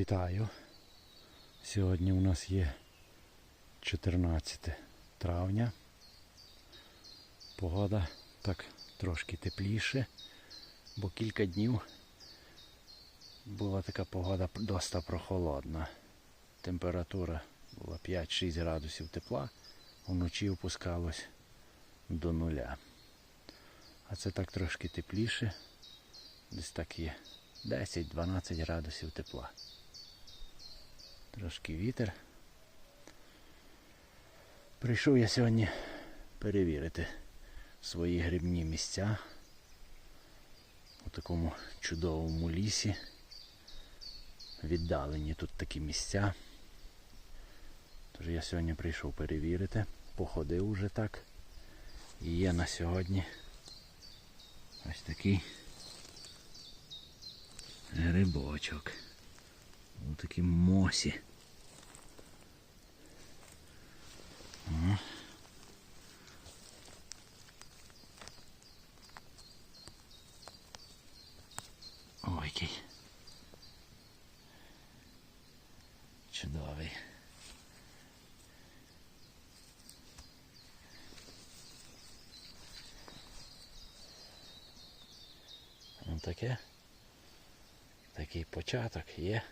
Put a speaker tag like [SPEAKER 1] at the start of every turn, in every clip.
[SPEAKER 1] Вітаю. Сьогодні у нас є 14 травня. Погода так трошки тепліше, бо кілька днів була така погода доста прохолодна. Температура була 5-6 градусів тепла, вночі опускалось до нуля. А це так трошки тепліше, десь так є 10-12 градусів тепла. Трошки вітер. Прийшов я сьогодні перевірити свої грибні місця у такому чудовому лісі. Віддалені тут такі місця. Тож я сьогодні прийшов перевірити, походив уже так. І є на сьогодні ось такий грибочок. У такій мосі. О. Ой, який. Чудовий. Ось таке. Такий початок є.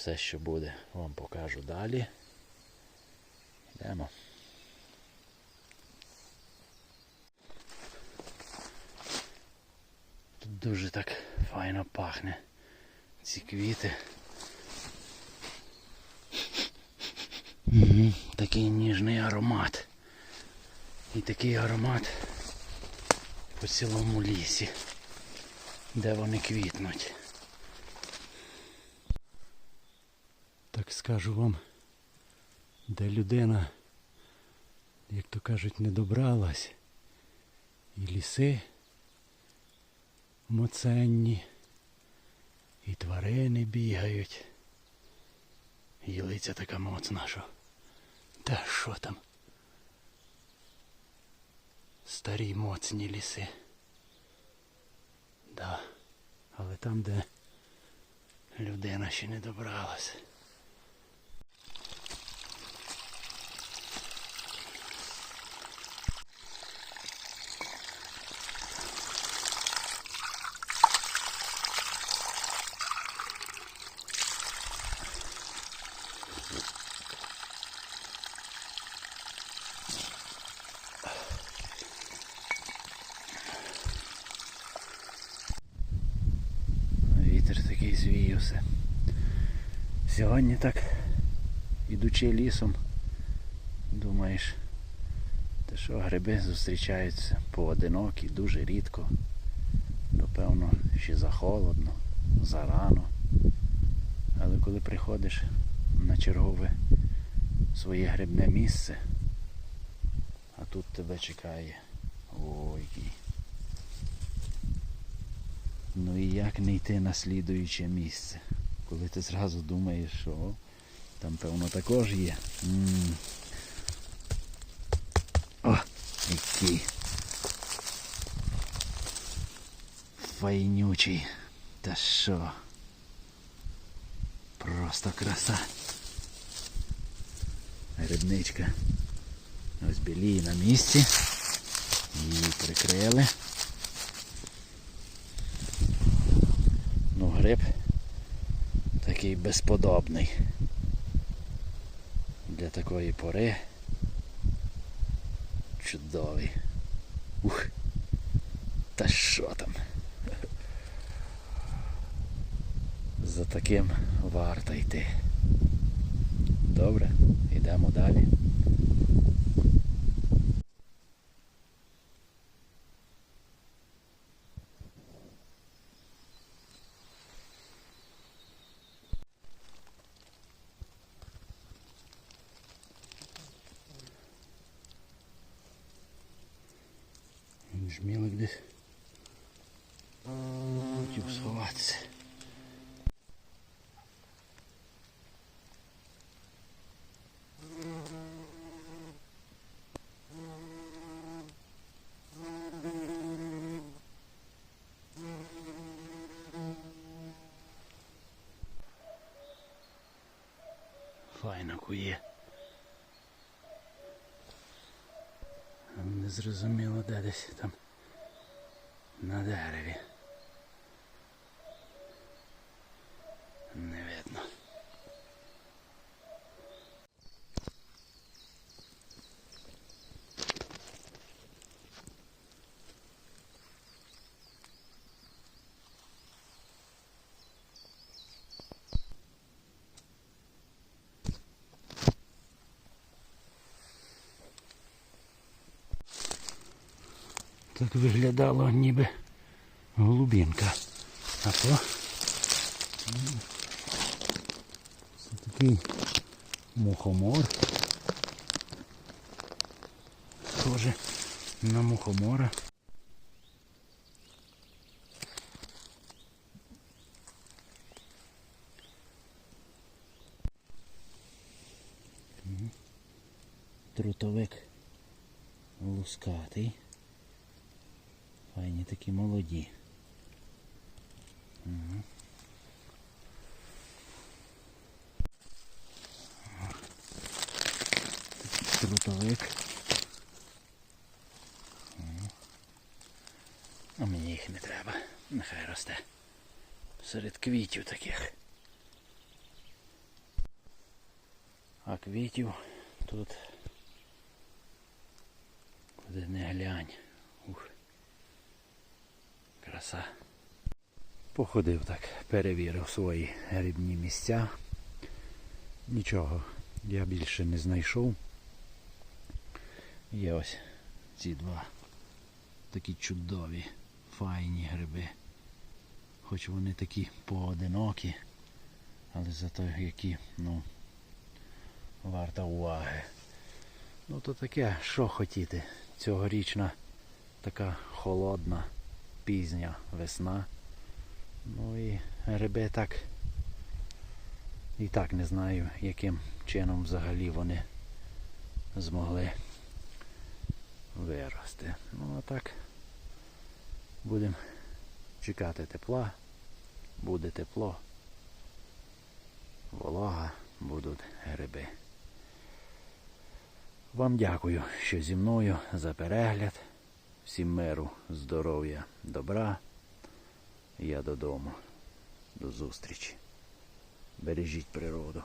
[SPEAKER 1] Все, що буде, вам покажу далі. Йдемо. Тут дуже так файно пахне. Ці квіти. Угу. Такий ніжний аромат. І такий аромат по цілому лісі, де вони квітнуть. Скажу вам, де людина, як то кажуть, не добралась. І ліси моценні, і тварини бігають. І лиця така моцна, що. Та що там? Старі моцні ліси. Да. Але там, де людина ще не добралась. Вітер такий звіявся. Сьогодні так, ідучи лісом, думаєш, те що гриби зустрічаються поодинокі, дуже рідко. Напевно, ще захолодно, зарано. Але коли приходиш на чергове своє грибне місце, а тут тебе чекає ой. Ну і як не йти на слідуюче місце, коли ти зразу думаєш, що там певно також є. М. О, який файнючий. Та що? Просто краса. Грибничка. Ось біліє на місці. Її прикрили. Ну, гриб такий безподобний. Для такої пори. Чудовий. Ух. Та що там? За таким варто йти. Добре, жмілик десь. Хотів сховатися. Файно кує. Не зрозуміло, де десь там на дереві. Не видно. Так виглядало ніби голубінка. А то це такий мухомор. Схоже на мухомора. Трутовик лускатий. Файні такі молоді. Угу. Трутовик. А мені їх не треба. Нехай росте. Серед квітів таких. А квітів тут куди не глянь. Краса. Походив так, перевірив свої грибні місця. Нічого я більше не знайшов. Є ось ці два такі чудові, файні гриби. Хоч вони такі поодинокі, але зато які, ну, варта уваги. Ну то таке, що хотіти. Цьогорічна така холодна, пізня весна. Ну і гриби так. І так не знаю, яким чином взагалі вони змогли вирости. Ну а так будемо чекати тепла. Буде тепло. Волога, будуть гриби. Вам дякую, що зі мною за перегляд. Всім меру, здоров'я, добра. Я додому. До зустрічі. Бережіть природу.